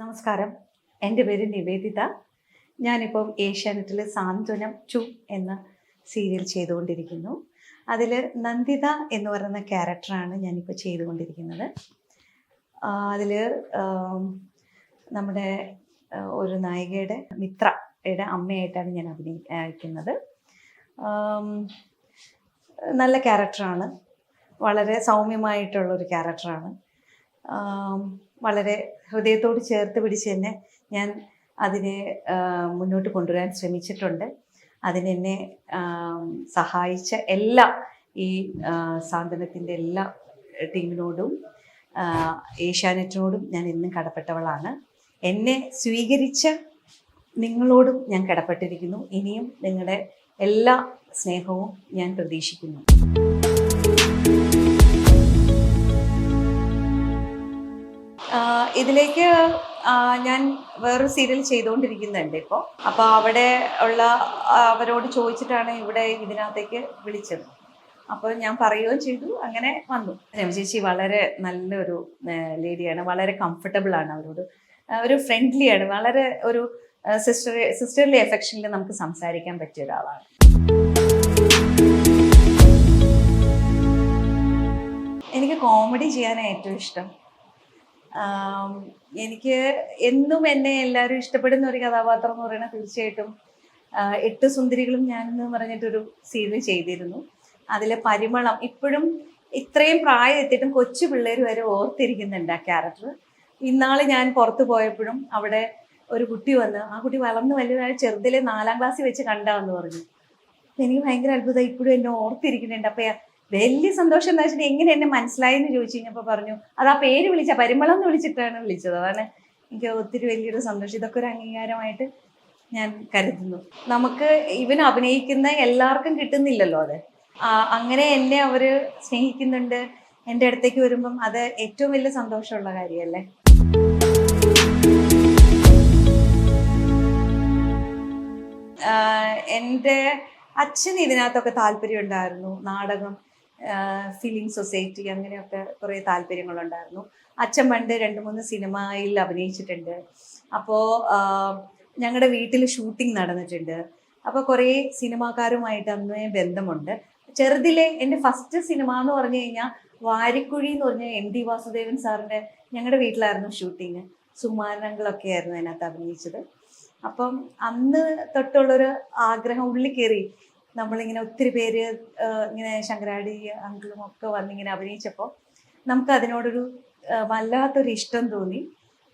നമസ്കാരം. എന്റെ പേര് നിവേദിത. ഞാനിപ്പം ഏഷ്യാനെറ്റിൽ സാന്ത്വനം ചു എന്ന സീരിയൽ ചെയ്തുകൊണ്ടിരിക്കുന്നു. അതിൽ നന്ദിത എന്ന് പറയുന്ന ക്യാരക്ടറാണ് ഞാനിപ്പോൾ ചെയ്തുകൊണ്ടിരിക്കുന്നത്. അതിൽ നമ്മുടെ ഒരു നായികയുടെ മിത്രയുടെ അമ്മയായിട്ടാണ് ഞാൻ അഭിനയിക്കുന്നത്. നല്ല ക്യാരക്ടറാണ്. വളരെ സൗമ്യമായിട്ടുള്ളൊരു ക്യാരക്ടറാണ്. വളരെ ഹൃദയത്തോട് ചേർത്ത് പിടിച്ച് തന്നെ ഞാൻ അതിനെ മുന്നോട്ട് കൊണ്ടുവരാൻ ശ്രമിച്ചിട്ടുണ്ട്. അതിനെന്നെ സഹായിച്ച എല്ലാ ഈ സാന്ത്വനത്തിന്റെ എല്ലാ ടീമിനോടും ഏഷ്യാനെറ്റിനോടും ഞാൻ എന്നും കടപ്പെട്ടവളാണ്. എന്നെ സ്വീകരിച്ച നിങ്ങളോടും ഞാൻ കടപ്പെട്ടിരിക്കുന്നു. ഇനിയും നിങ്ങളുടെ എല്ലാ സ്നേഹവും ഞാൻ പ്രതീക്ഷിക്കുന്നു. ഇതിലേക്ക് ഞാൻ വേറൊരു സീരിയൽ ചെയ്തുകൊണ്ടിരിക്കുന്നുണ്ട് ഇപ്പോൾ അപ്പോൾ അവിടെ ഉള്ള അവരോട് ചോദിച്ചിട്ടാണ് ഇവിടെ ഇതിനകത്തേക്ക് വിളിച്ചത്. അപ്പോൾ ഞാൻ പറയുകയും ചെയ്തു അങ്ങനെ വന്നു. രമ ചേച്ചി വളരെ നല്ലൊരു ലേഡിയാണ് വളരെ കംഫർട്ടബിൾ ആണ് അവരോട്. ഒരു ഫ്രണ്ട്ലിയാണ് വളരെ ഒരു സിസ്റ്റർ സിസ്റ്റർലി എഫെക്ഷനിൽ നമുക്ക് സംസാരിക്കാൻ പറ്റിയ ഒരാളാണ്. എനിക്ക് കോമഡി ചെയ്യാനാണ് ഏറ്റവും ഇഷ്ടം. എനിക്ക് എന്നും എന്നെ എല്ലാവരും ഇഷ്ടപ്പെടുന്ന ഒരു കഥാപാത്രം എന്ന് പറയുന്നത് തീർച്ചയായിട്ടും എട്ട് സുന്ദരികളും ഞാൻ എന്ന് പറഞ്ഞിട്ടൊരു സീരിയൽ ചെയ്തിരുന്നു. അതിലെ പരിമളം ഇപ്പോഴും ഇത്രയും പ്രായം എത്തിയിട്ടും കൊച്ചു പിള്ളേർ വരെ ഓർത്തിരിക്കുന്നുണ്ട് ആ ക്യാരക്ടർ ഇന്നാൾ ഞാൻ പുറത്ത് പോയപ്പോഴും അവിടെ ഒരു കുട്ടി വന്ന് ആ കുട്ടി വളർന്ന് വലുതായ ചെറുതിലെ നാലാം ക്ലാസ്സിൽ വെച്ച് കണ്ടാന്ന് പറഞ്ഞു. എനിക്ക് ഭയങ്കര അത്ഭുതം ഇപ്പോഴും എന്നെ ഓർത്തിരിക്കുന്നുണ്ട്. അപ്പൊ വലിയ സന്തോഷം എന്താ വെച്ചാൽ എങ്ങനെ എന്നെ മനസ്സിലായി എന്ന് ചോദിച്ചു കഴിഞ്ഞപ്പോൾ പറഞ്ഞു അത് ആ പേര് വിളിച്ച പരിമളം എന്ന് വിളിച്ചിട്ടാണ് വിളിച്ചത്. അതാണ് എനിക്ക് ഒത്തിരി വലിയൊരു സന്തോഷം. ഇതൊക്കെ ഒരു അംഗീകാരമായിട്ട് ഞാൻ കരുതുന്നു. നമുക്ക് ഇവൻ അഭിനയിക്കുന്ന എല്ലാവർക്കും കിട്ടുന്നില്ലല്ലോ അത്. അങ്ങനെ എന്നെ അവർ സ്നേഹിക്കുന്നുണ്ട്. എന്റെ അടുത്തേക്ക് വരുമ്പം അത് ഏറ്റവും വലിയ സന്തോഷമുള്ള കാര്യമല്ലേ? എന്റെ അച്ഛന് ഇതിനകത്തൊക്കെ താല്പര്യം ഉണ്ടായിരുന്നു നാടകം ഫിലിം സൊസൈറ്റി അങ്ങനെയൊക്കെ കുറേ താല്പര്യങ്ങളുണ്ടായിരുന്നു. അച്ഛൻ പണ്ട് രണ്ട് മൂന്ന് സിനിമയിൽ അഭിനയിച്ചിട്ടുണ്ട്. അപ്പോൾ ഞങ്ങളുടെ വീട്ടിൽ ഷൂട്ടിംഗ് നടന്നിട്ടുണ്ട്. അപ്പോൾ കുറേ സിനിമാക്കാരുമായിട്ട് അന്ന് ബന്ധമുണ്ട്. ചെറുതിലെ എന്റെ ഫസ്റ്റ് സിനിമ എന്ന് പറഞ്ഞു കഴിഞ്ഞാൽ വാരിക്കുഴി എന്ന് പറഞ്ഞ എം ടി വാസുദേവൻ സാറിന്റെ ഞങ്ങളുടെ വീട്ടിലായിരുന്നു ഷൂട്ടിങ് സുമാനങ്ങളൊക്കെ ആയിരുന്നു അതിനകത്ത് അഭിനയിച്ചത്. അപ്പം അന്ന് തൊട്ടുള്ളൊരു ആഗ്രഹം ഉള്ളിൽ കയറി നമ്മളിങ്ങനെ ഒത്തിരി പേര് ഇങ്ങനെ ശങ്കരാടി അങ്കിളും ഒക്കെ വന്നിങ്ങനെ അഭിനയിച്ചപ്പോൾ നമുക്ക് അതിനോടൊരു വല്ലാത്തൊരു ഇഷ്ടം തോന്നി.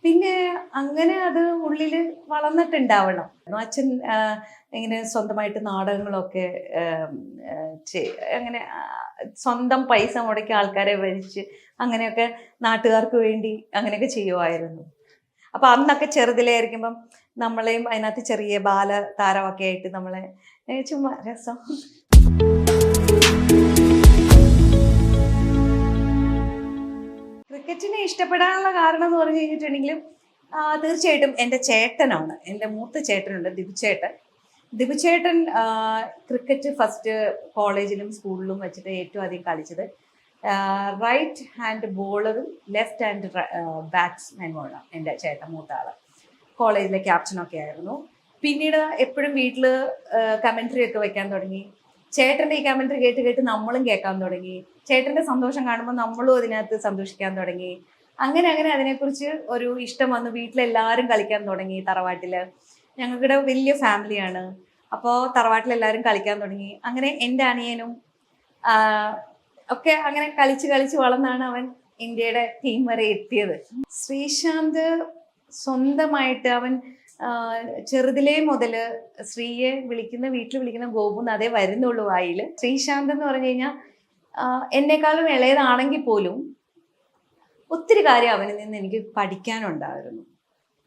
പിന്നെ അങ്ങനെ അത് ഉള്ളിൽ വളർന്നിട്ടുണ്ടാവണം. അച്ഛൻ ഇങ്ങനെ സ്വന്തമായിട്ട് നാടകങ്ങളൊക്കെ അങ്ങനെ സ്വന്തം പൈസ മുടക്കി ആൾക്കാരെ വരിച്ച് അങ്ങനെയൊക്കെ നാട്ടുകാർക്ക് വേണ്ടി അങ്ങനെയൊക്കെ ചെയ്യുമായിരുന്നു അപ്പൊ അന്നൊക്കെ ചെറുതിലായിരിക്കുമ്പം നമ്മളെയും അതിനകത്ത് ചെറിയ ബാല താരമൊക്കെ ആയിട്ട് നമ്മളെ ചുമ്മാ രസം. ക്രിക്കറ്റിനെ ഇഷ്ടപ്പെടാനുള്ള കാരണം എന്ന് പറഞ്ഞു കഴിഞ്ഞിട്ടുണ്ടെങ്കിൽ തീർച്ചയായിട്ടും എന്റെ ചേട്ടനാണ്. എന്റെ മൂത്ത ചേട്ടനുണ്ട് ദിബുചേട്ടൻ ആ, ക്രിക്കറ്റ് ഫസ്റ്റ് കോളേജിലും സ്കൂളിലും വെച്ചിട്ട് ഏറ്റവും അധികം കളിച്ചത് റൈറ്റ് ഹാൻഡ് ബോളറും ലെഫ്റ്റ് ഹാൻഡ് ബാറ്റ്സ്മാനുമാണ് എന്റെ ചേട്ടൻ മൂത്ത കോളേജിലെ ക്യാപ്റ്റനൊക്കെ ആയിരുന്നു. പിന്നീട് എപ്പോഴും വീട്ടിൽ കമൻട്രി ഒക്കെ വെക്കാൻ തുടങ്ങി. ചേട്ടന്റെ ഈ കമൻട്രി കേട്ട് കേട്ട് നമ്മളും കേൾക്കാൻ തുടങ്ങി. ചേട്ടന്റെ സന്തോഷം കാണുമ്പോൾ നമ്മളും അതിനകത്ത് സന്തോഷിക്കാൻ തുടങ്ങി. അങ്ങനെ അങ്ങനെ അതിനെക്കുറിച്ച് ഒരു ഇഷ്ടം വന്നു വീട്ടിലെല്ലാവരും കളിക്കാൻ തുടങ്ങി തറവാട്ടിൽ ഞങ്ങളുടെ വലിയ ഫാമിലിയാണ് അപ്പോൾ തറവാട്ടിലെല്ലാവരും കളിക്കാൻ തുടങ്ങി. അങ്ങനെ എന്റെ അനിയനും ഒക്കെ അങ്ങനെ കളിച്ച് കളിച്ച് വളർന്നാണ് അവൻ ഇന്ത്യയുടെ ടീം വരെ എത്തിയത്. ശ്രീശാന്ത് സ്വന്തമായിട്ട് അവൻ ചെറുതിലേ മുതൽ ശ്രീയെ വിളിക്കുന്ന വീട്ടിൽ വിളിക്കുന്ന ഗോപു അതേ വരുന്നുള്ളൂ വായിൽ. ശ്രീശാന്ത് എന്ന് പറഞ്ഞു കഴിഞ്ഞാൽ എന്നെക്കാളും ഇളയതാണെങ്കിൽ പോലും ഒത്തിരി കാര്യം അവനിൽ നിന്ന് എനിക്ക് പഠിക്കാനുണ്ടായിരുന്നു.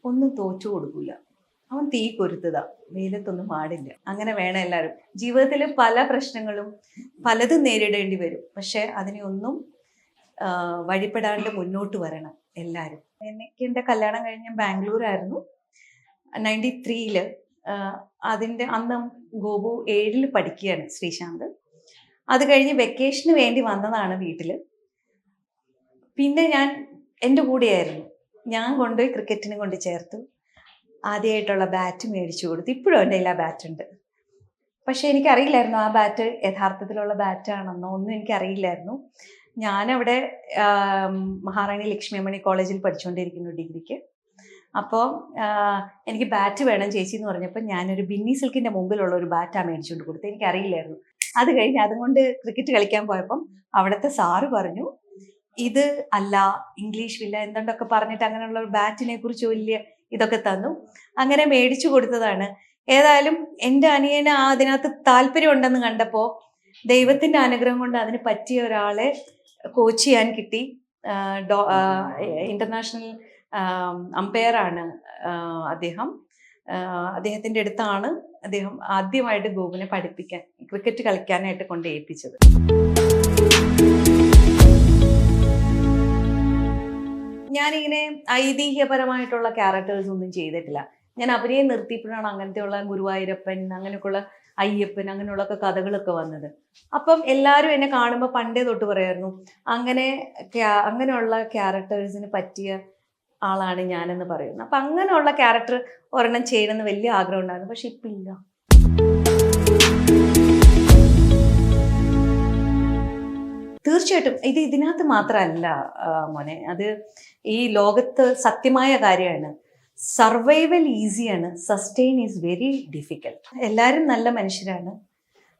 ഒന്നും തോറ്റു കൊടുക്കില്ല അവൻ തീ കൊരുത്തതാ. വെയിലത്തൊന്നും പാടില്ല. അങ്ങനെ വേണം എല്ലാവരും ജീവിതത്തിൽ പല പ്രശ്നങ്ങളും പലതും നേരിടേണ്ടി വരും. പക്ഷെ അതിനെ ഒന്നും ആ, വഴിപ്പെടാണ്ട് മുന്നോട്ട് വരണം എല്ലാവരും എനിക്ക് എന്റെ കല്യാണം കഴിഞ്ഞ ബാംഗ്ലൂരായിരുന്നു. നയന്റി ത്രീയിൽ അതിന്റെ അന്ന് ഗോപു ഏഴിൽ പഠിക്കുകയാണ് ശ്രീശാന്ത്. അത് കഴിഞ്ഞ് വെക്കേഷന് വേണ്ടി വന്നതാണ് വീട്ടിൽ പിന്നെ ഞാൻ എന്റെ കൂടെയായിരുന്നു. ഞാൻ കൊണ്ടുപോയി ക്രിക്കറ്റിന് കൊണ്ട് ചേർത്തു. ആദ്യമായിട്ടുള്ള ബാറ്റ് മേടിച്ചു കൊടുത്തു ഇപ്പോഴും എന്റെ കയ്യിൽ ആ ബാറ്റ് ഉണ്ട്. പക്ഷെ എനിക്കറിയില്ലായിരുന്നു ആ ബാറ്റ് യഥാർത്ഥത്തിലുള്ള ബാറ്റാണെന്നോ ഒന്നും എനിക്കറിയില്ലായിരുന്നു. ഞാനവിടെ മഹാറാണി ലക്ഷ്മിയമ്മണി കോളേജിൽ പഠിച്ചുകൊണ്ടിരിക്കുന്നു ഡിഗ്രിക്ക്. അപ്പോൾ എനിക്ക് ബാറ്റ് വേണം ചേച്ചി എന്ന് പറഞ്ഞപ്പോൾ ഞാനൊരു ബിന്നി സിൽക്കിന്റെ മുമ്പിലുള്ള ഒരു ബാറ്റാണ് മേടിച്ചുകൊണ്ട് കൊടുത്തത് എനിക്കറിയില്ലായിരുന്നു. അത് കഴിഞ്ഞ് അതുകൊണ്ട് ക്രിക്കറ്റ് കളിക്കാൻ പോയപ്പം അവിടുത്തെ സാറ് പറഞ്ഞു ഇത് അല്ല ഇംഗ്ലീഷ് വില്ല എന്തുണ്ടൊക്കെ പറഞ്ഞിട്ട് അങ്ങനെയുള്ള ബാറ്റിനെ കുറിച്ച് വലിയ ഇതൊക്കെ തന്നു. അങ്ങനെ മേടിച്ചു കൊടുത്തതാണ്. ഏതായാലും എന്റെ അനിയന് ആ അതിനകത്ത് താല്പര്യം ഉണ്ടെന്ന് കണ്ടപ്പോൾ ദൈവത്തിന്റെ അനുഗ്രഹം കൊണ്ട് അതിന് പറ്റിയ ഒരാളെ കോച്ച് ചെയ്യാൻ കിട്ടി. ഇന്റർനാഷണൽ അമ്പയറാണ് അദ്ദേഹം. ആഹ് അദ്ദേഹത്തിന്റെ അടുത്താണ് അദ്ദേഹം ആദ്യമായിട്ട് ഗോകുലിനെ പഠിപ്പിക്കാൻ ക്രിക്കറ്റ് കളിക്കാനായിട്ട് കൊണ്ട് ഏൽപ്പിച്ചത്. ഞാനിങ്ങനെ ഐതിഹ്യപരമായിട്ടുള്ള ക്യാരക്ടേഴ്സ് ഒന്നും ചെയ്തിട്ടില്ല. ഞാൻ അഭിനയം നിർത്തിയപ്പോഴാണ് അങ്ങനത്തെയുള്ള ഗുരുവായൂരപ്പൻ അങ്ങനെയൊക്കെയുള്ള അയ്യപ്പൻ അങ്ങനെയുള്ള കഥകളൊക്കെ വന്നത്. അപ്പം എല്ലാവരും എന്നെ കാണുമ്പോൾ പണ്ടേ തൊട്ട് പറയായിരുന്നു അങ്ങനെ അങ്ങനെയുള്ള ക്യാരക്ടേഴ്സിന് പറ്റിയ ആളാണ് ഞാനെന്ന് പറയുന്നത് അപ്പം അങ്ങനെയുള്ള ക്യാരക്ടർ ഒരെണ്ണം ചെയ്യണമെന്ന് വലിയ ആഗ്രഹം ഉണ്ടായിരുന്നു. പക്ഷെ ഇപ്പം ഇല്ല. തീർച്ചയായിട്ടും ഇത് ഇതിനകത്ത് മാത്രമല്ല മോനെ. അത് ഈ ലോകത്ത് സത്യമായ കാര്യമാണ്. സർവൈവൽ ഈസിയാണ് സസ്റ്റെയിൻ ഈസ് വെരി ഡിഫിക്കൽട്ട് എല്ലാവരും നല്ല മനുഷ്യരാണ്.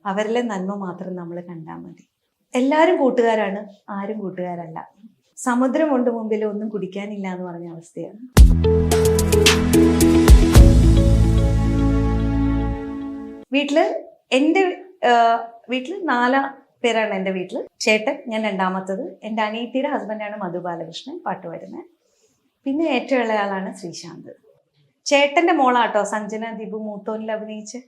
അവരിലെ നന്മ മാത്രം നമ്മൾ കണ്ടാൽ മതി. എല്ലാവരും കൂട്ടുകാരാണ് ആരും കൂട്ടുകാരല്ല. സമുദ്രമുണ്ട് മുമ്പിൽ ഒന്നും കുടിക്കാനില്ല എന്ന് പറഞ്ഞ അവസ്ഥയാണ്. വീട്ടിൽ എന്റെ വീട്ടിൽ നാലാ പേരാണ് എന്റെ വീട്ടിൽ ചേട്ടൻ ഞാൻ രണ്ടാമത്തത്. എന്റെ അനിയത്തിയുടെ ഹസ്ബൻഡാണ് മധു ബാലകൃഷ്ണൻ പാട്ട് വരുന്നത് പിന്നെ ഏറ്റവും ഇളയാളാണ് ശ്രീശാന്ത്. ചേട്ടന്റെ മോളാട്ടോ സഞ്ജന ദീപു മൂത്തോനിൽ അഭിനയിച്ച്.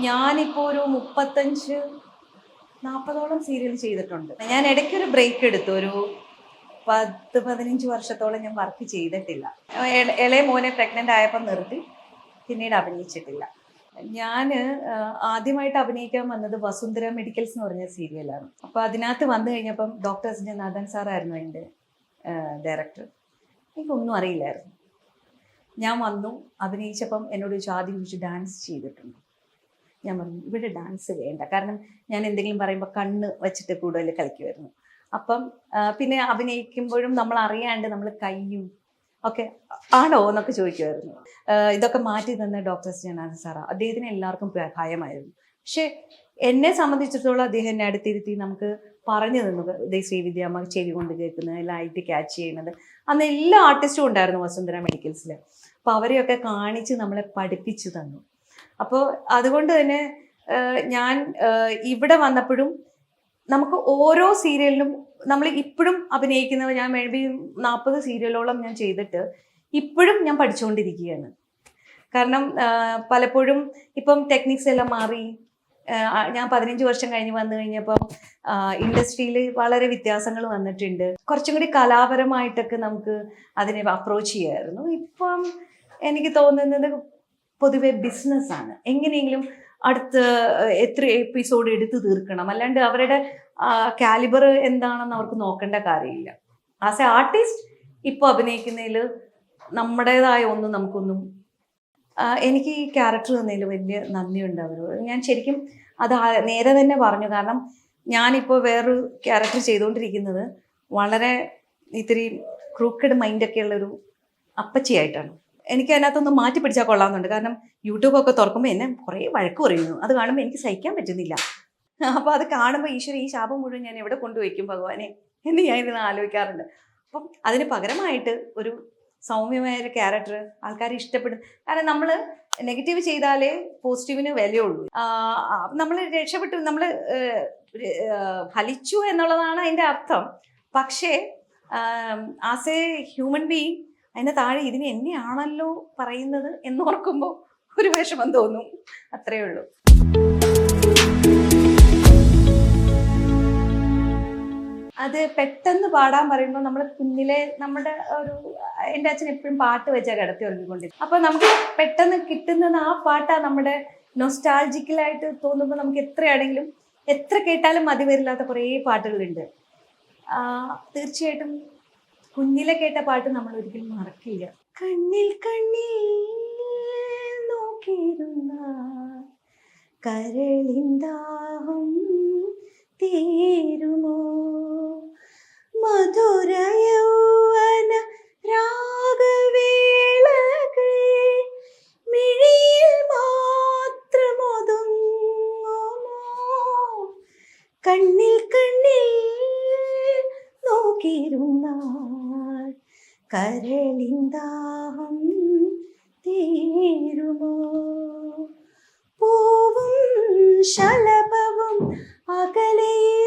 ഞാനിപ്പോൾ ഒരു മുപ്പത്തഞ്ച് നാൽപ്പതോളം സീരിയൽ ചെയ്തിട്ടുണ്ട്. ഞാൻ ഇടയ്ക്കൊരു ബ്രേക്ക് എടുത്തു. ഒരു പത്ത് പതിനഞ്ച് വർഷത്തോളം ഞാൻ വർക്ക് ചെയ്തിട്ടില്ല. ഇള- ഇളയ മോനെ പ്രഗ്നന്റ് ആയപ്പോൾ നിർത്തി. പിന്നീട് അഭിനയിച്ചിട്ടില്ല. ഞാൻ ആദ്യമായിട്ട് അഭിനയിക്കാൻ വന്നത് വസുന്ധര മെഡിക്കൽസ് എന്ന് പറഞ്ഞ സീരിയലാണ്. അപ്പോൾ അതിനകത്ത് വന്നു കഴിഞ്ഞപ്പം ഡോക്ടേഴ്സിന്റെ നാഥൻ സാറായിരുന്നു എന്റെ ഡയറക്ടർ എനിക്കൊന്നും അറിയില്ലായിരുന്നു. ഞാൻ വന്നു അഭിനയിച്ചപ്പം എന്നോട് ചോദിച്ചു ആദ്യം ചോദിച്ചു ഡാൻസ് ചെയ്തിട്ടുണ്ട്? ഞാൻ പറഞ്ഞു ഇവിടെ ഡാൻസ് വേണ്ട. കാരണം ഞാൻ എന്തെങ്കിലും പറയുമ്പോൾ കണ്ണ് വെച്ചിട്ട് കൂടുതൽ കളിക്കുമായിരുന്നു അപ്പം പിന്നെ അഭിനയിക്കുമ്പോഴും നമ്മൾ അറിയാണ്ട് നമ്മൾ കയ്യും ഒക്കെ ആണോ എന്നൊക്കെ ചോദിക്കുമായിരുന്നു ഇതൊക്കെ മാറ്റി തന്ന ഡോക്ടർ ജനാഥ സാറാ. അദ്ദേഹത്തിന് എല്ലാവർക്കും ഭയമായിരുന്നു. പക്ഷെ എന്നെ സംബന്ധിച്ചിടത്തോളം അദ്ദേഹം എന്നെ അടുത്തിരുത്തി നമുക്ക് പറഞ്ഞു തന്നു ഇതേ ശ്രീവിദ്യാമ്മ ചെവി കൊണ്ട് കേൾക്കുന്നത് ലൈറ്റ് ക്യാച്ച് ചെയ്യുന്നത്. അന്ന് എല്ലാ ആർട്ടിസ്റ്റും ഉണ്ടായിരുന്നു വസുന്ധര മെഡിക്കൽസിൽ അപ്പോൾ അവരെയൊക്കെ കാണിച്ച് നമ്മളെ പഠിപ്പിച്ചു തന്നു. അപ്പോൾ അതുകൊണ്ട് തന്നെ ഞാൻ ഇവിടെ വന്നപ്പോഴും നമുക്ക് ഓരോ സീരിയലിലും നമ്മൾ ഇപ്പോഴും അഭിനയിക്കുന്നവ ഞാൻ മേ ബി നാൽപ്പത് സീരിയലോളം ഞാൻ ചെയ്തിട്ട് ഇപ്പോഴും ഞാൻ പഠിച്ചുകൊണ്ടിരിക്കുകയാണ് കാരണം പലപ്പോഴും ഇപ്പം ടെക്നിക്സ് എല്ലാം മാറി. ഞാൻ പതിനഞ്ച് വർഷം കഴിഞ്ഞ് വന്നു കഴിഞ്ഞപ്പം ഇൻഡസ്ട്രിയിൽ വളരെ വ്യത്യാസങ്ങൾ വന്നിട്ടുണ്ട്. കുറച്ചും കൂടി കലാപരമായിട്ടൊക്കെ നമുക്ക് അതിനെ അപ്രോച്ച് ചെയ്യായിരുന്നു. ഇപ്പം എനിക്ക് തോന്നുന്നത് പൊതുവെ ബിസിനസ്സാണ് എങ്ങനെയെങ്കിലും അടുത്ത എത്ര എപ്പിസോഡ് എടുത്തു തീർക്കണം. അല്ലാണ്ട് അവരുടെ കാലിബർ എന്താണെന്ന് അവർക്ക് നോക്കേണ്ട കാര്യമില്ല. ആസ് എ ആർട്ടിസ്റ്റ് ഇപ്പോൾ അഭിനയിക്കുന്നതിൽ നമ്മുടേതായ ഒന്നും നമുക്കൊന്നും എനിക്ക് ഈ ക്യാരക്ടർ തന്നതിൽ വലിയ നന്ദിയുണ്ട് അവരോട്. ഞാൻ ശരിക്കും അത് നേരെ തന്നെ പറഞ്ഞു. കാരണം ഞാനിപ്പോൾ വേറൊരു ക്യാരക്ടർ ചെയ്തുകൊണ്ടിരിക്കുന്നത് വളരെ ഇത്തിരി ക്രൂക്കഡ് മൈൻഡൊക്കെ ഉള്ളൊരു അപ്പച്ചിയായിട്ടാണ്. എനിക്ക് അതിനകത്തൊന്ന് മാറ്റി പിടിച്ചാൽ കൊള്ളാമെന്നുണ്ട്. കാരണം യൂട്യൂബൊക്കെ തുറക്കുമ്പോൾ എന്നെ കുറേ വഴക്ക് പറയുന്നു. അത് കാണുമ്പോൾ എനിക്ക് സഹിക്കാൻ പറ്റുന്നില്ല. അപ്പോൾ അത് കാണുമ്പോൾ ഈശ്വരൻ ഈ ശാപം മുഴുവൻ ഞാൻ എവിടെ കൊണ്ടുവയ്ക്കും ഭഗവാനെ എന്ന് ഞാൻ ഇരുന്ന് ആലോചിക്കാറുണ്ട്. അപ്പം അതിന് പകരമായിട്ട് ഒരു സൗമ്യമായ ഒരു ക്യാരക്ടർ ആൾക്കാരെ ഇഷ്ടപ്പെടും. കാരണം നമ്മൾ നെഗറ്റീവ് ചെയ്താലേ പോസിറ്റീവിന് വിലയുള്ളൂ നമ്മൾ രക്ഷപ്പെട്ടു നമ്മൾ ഫലിച്ചു എന്നുള്ളതാണ് അതിന്റെ അർത്ഥം. പക്ഷേ ആസ് എ ഹ്യൂമൻ ബീയിങ് അതിന് താഴെ ഇതിന് എന്നെയാണല്ലോ പറയുന്നത് എന്നോർക്കുമ്പോൾ ഒരു വിഷമം തോന്നും. അത്രയേ ഉള്ളൂ. അത് പെട്ടെന്ന് പാടാൻ പറയുമ്പോൾ നമ്മൾ കുഞ്ഞിലെ നമ്മുടെ ഒരു എന്റെ അച്ഛൻ എപ്പോഴും പാട്ട് വെച്ചാൽ കിടത്തി ഉറങ്ങിക്കൊണ്ടിരുന്നത്. അപ്പോൾ നമുക്ക് പെട്ടെന്ന് കിട്ടുന്നത് ആ പാട്ടാണ് നമ്മുടെ നൊസ്റ്റാൾജിക്കലായിട്ട് തോന്നുമ്പോൾ നമുക്ക് എത്രയാണെങ്കിലും എത്ര കേട്ടാലും മതി വരില്ലാത്ത കുറേ പാട്ടുകളുണ്ട്. തീർച്ചയായിട്ടും കുഞ്ഞിലെ കേട്ട പാട്ട് നമ്മൾ ഒരിക്കലും മറക്കില്ല. കണ്ണിൽ കണ്ണിൽ നോക്കിയിരുന്ന കരളിന്താഹം തീരുമോ? മധുരയോന രാഗവേളകൾ കണ്ണിൽ കണ്ണിൽ നോക്കിയിരുന്നാൽ കരളിന്താഹം തീരുമോ? പൂവും ശലഭവും അകലേരുന്നാൽ